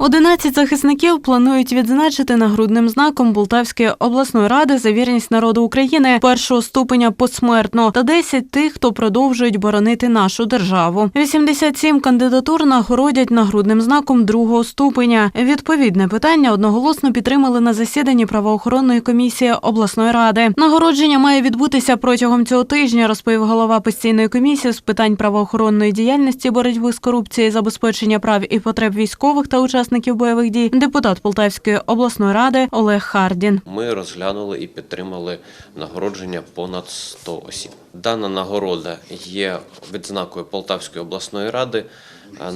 11 захисників планують відзначити нагрудним знаком Полтавської обласної ради за вірність народу України першого ступеня посмертно та 10 тих, хто продовжують боронити нашу державу. 87 кандидатур нагородять нагрудним знаком другого ступеня. Відповідне питання одноголосно підтримали на засіданні правоохоронної комісії обласної ради. Нагородження має відбутися протягом цього тижня, розповів голова постійної комісії з питань правоохоронної діяльності, боротьби з корупцією, забезпечення прав і потреб військових та учасників бойових дій, депутат Полтавської обласної ради Олег Хардін. Ми розглянули і підтримали нагородження понад 100 осіб. Дана нагорода є відзнакою Полтавської обласної ради,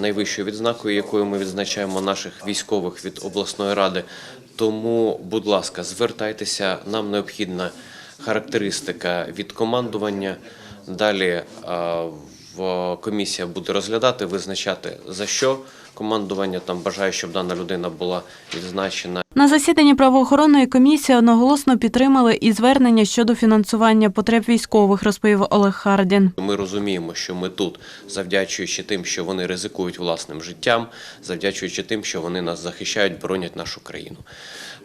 найвищою відзнакою, якою ми відзначаємо наших військових від обласної ради. Тому, будь ласка, звертайтеся. Нам необхідна характеристика від командування. Далі комісія буде розглядати, визначати за що командування там бажає, щоб дана людина була відзначена. На засіданні правоохоронної комісії одноголосно підтримали і звернення щодо фінансування потреб військових, розповів Олег Хардін. Ми розуміємо, що ми тут, завдячуючи тим, що вони ризикують власним життям, завдячуючи тим, що вони нас захищають, боронять нашу країну.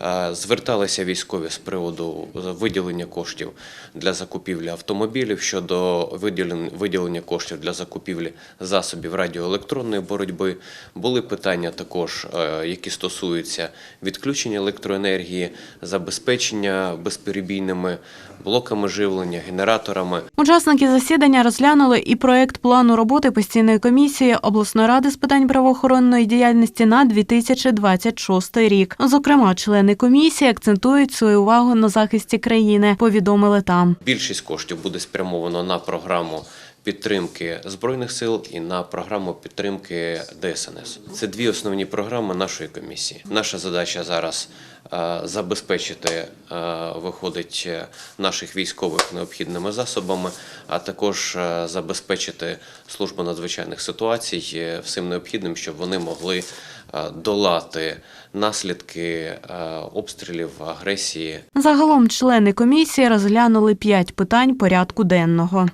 Е, Зверталися військові з приводу виділення коштів для закупівлі автомобілів щодо виділен- виділення коштів для закупівлі засобів радіоелектронної боротьби. Були питання також, е, які стосуються відключення електроенергії, забезпечення безперебійними блоками живлення, генераторами. Учасники засідання розглянули і проект плану роботи постійної комісії обласної ради з питань правоохоронної діяльності на 2026 рік. Зокрема, члени комісії акцентують свою увагу на захисті країни. Повідомили там. Більшість коштів буде спрямовано на програму підтримки збройних сил і на програму підтримки ДСНС. Це дві основні програми нашої комісії. Наша задача зараз е, забезпечити е, виходить е, наших військових необхідними засобами, а також забезпечити службу надзвичайних ситуацій всім необхідним, щоб вони могли долати наслідки обстрілів, агресії Загалом члени комісії розглянули п'ять питань порядку денного.